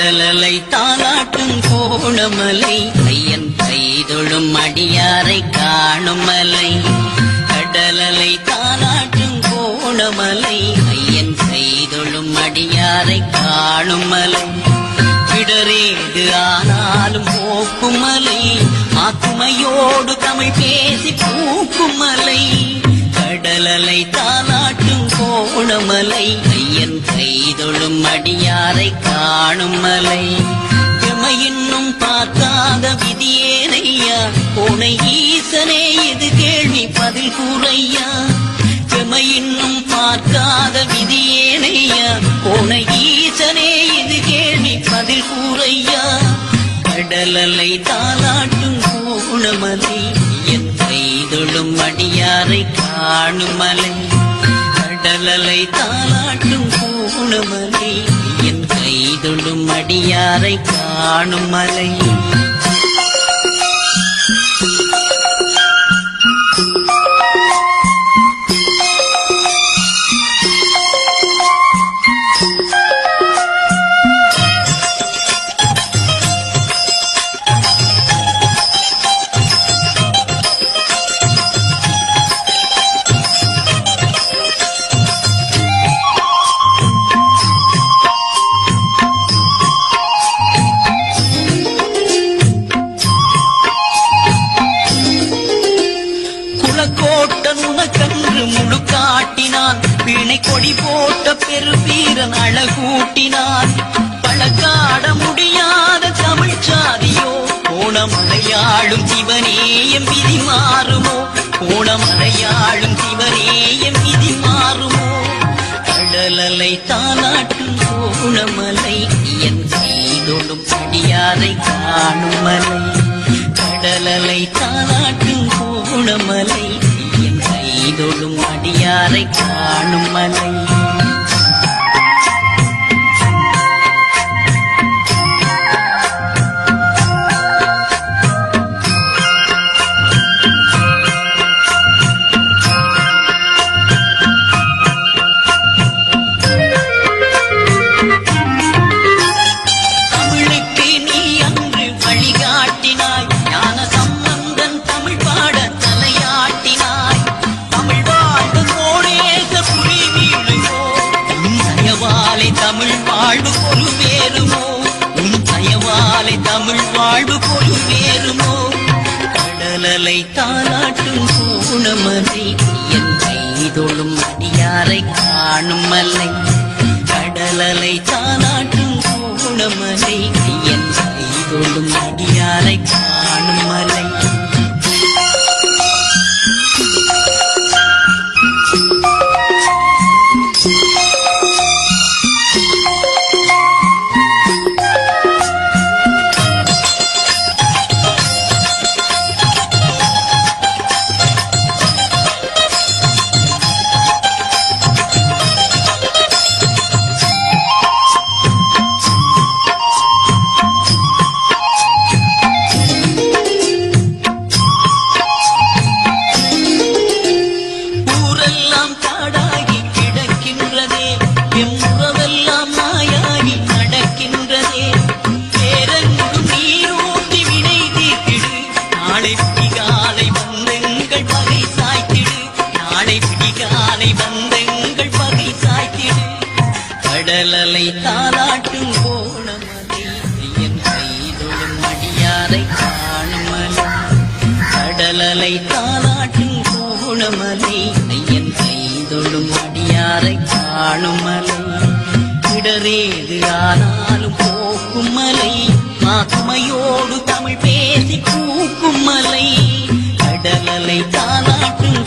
கடலலை தாளாட்டும் கோணமலை. ஐயன் கைதொழும் அடியாரை காணும் மலை. கடலலை தாளாட்டும் கோணமலை. ஐயன் கைதொழும் அடியாரை காணும் மலை. இடரேது ஆனாலும் போக்குமலை மலை. ஆக்குமையோடு தமிழ் பேசி பூக்குமலை கடலலை தாளாட்டும் கோணமலை. என் கைதொழும் அடியாரை காணும் மலை. எமை இன்னும் பார்க்காத விதியேனையா? உனை ஈசனே இது கேள்வி பதில் கூறையா? எமை இன்னும் பார்க்காத விதியேனையா? உனை ஈசனே இது கேள்வி பதில் கூறையா? கடலலை தாளாட்டும் கூணமலை என் கைதொழும் அடியாரை காணும் மலை. கடலலை தாளாட்டும் காணும் மலை என் கைதொழும் அடியாரை காணும் மலை கொடி போட்ட பெருவீரன் அழகூட்டினான் பழக்காட முடியாத தமிழ் சாதியோ கோணமலையாளும் சிவனேயம் விதி மாறுமோ? கோணமலையாளும் சிவனேயம் விதி மாறுமோ? கடலலை தானாட்டும் கோணமலை என் கைதொடும் அடியாரை காணும் மலை. கடலலை தானாட்டும் கோணமலை என் கைதொடும் அடியாரை காணும் மலை தமிழ் வாழ்வு பொறுவேறுமோ உன் தயவாலை தமிழ் வாழ்வு பொறுவேறுமோ கடலலை தாலாட்டும் கோணமலை என் கைதொழும் அடியாரை காணும் மலை. கடலலை தானாட்டும் தலை தாலாட்டும் கோணமலை ஐயன் கைதொழும் அடியாரை காணும் மலை இடரேது ஆனாலும் போக்கும் மலை மாக்குமையோடு தமிழ் பேசி கூக்கும் மலை கடலலை தாலாட்டும்